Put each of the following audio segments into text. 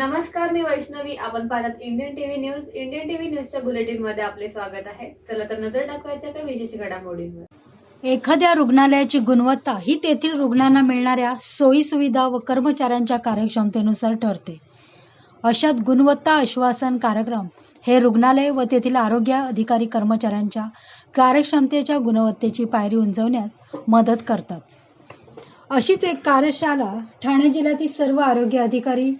नमस्कार मी वैष्णवी. आपण पाहतात Indian TV news Indian TV न्यूजच्या बुलेटिनमध्ये आपले स्वागत आहे. चला तर नजर टाकवायच्या काही विशेष घडामोडींवर. एखाद्या रुग्णालयाची गुणवत्ता ही तेथील रुग्णांना मिळणाऱ्या सोयी सुविधा व कर्मचाऱ्यांच्या कार्यक्षमतेनुसार ठरते. अशात गुणवत्ता आश्वासन कार्यक्रम हे रुग्णालय व तेथील आरोग्य अधिकारी कर्मचाऱ्यांच्या कार्यक्षमतेच्या गुणवत्तेची पायरी उंचवण्यात मदत करतात. अशीच एक कार्यशाला ठाणे जिल्ह्यातील सर्व आरोग्य अधिकारी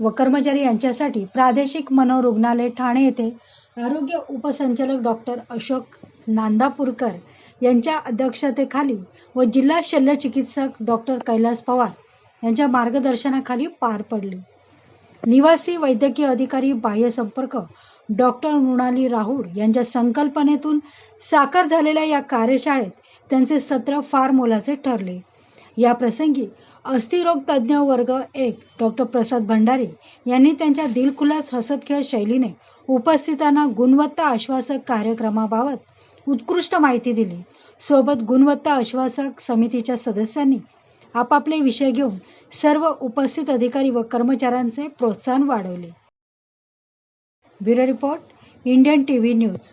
व कर्मचारी यांच्यासाठी प्रादेशिक मनोरुग्णालय ठाणे येथे आरोग्य उपसंचालक डॉक्टर अशोक नांदापूरकर यांच्या अध्यक्षतेखाली व जिल्हा शल्य चिकित्सक डॉक्टर कैलास पवार यांच्या मार्गदर्शनाखाली पार पडली. निवासी वैद्यकीय अधिकारी बाह्य संपर्क डॉक्टर मृणाली राहुड यांच्या संकल्पनेतून साकार झालेल्या या कार्यशाळेत त्यांचे सत्र फार मोलाचे ठरले. या प्रसंगी अस्थिरोग तज्ज्ञ वर्ग एक डॉक्टर प्रसाद भंडारी यांनी त्यांच्या दिलखुलास हसतखेळ शैलीने उपस्थितांना गुणवत्ता आश्वासक कार्यक्रमाबाबत उत्कृष्ट माहिती दिली. सोबत गुणवत्ता आश्वासक समितीच्या सदस्यांनी आपापले विषय घेऊन सर्व उपस्थित अधिकारी व कर्मचाऱ्यांचे प्रोत्साहन वाढवले. Bureau report Indian TV news.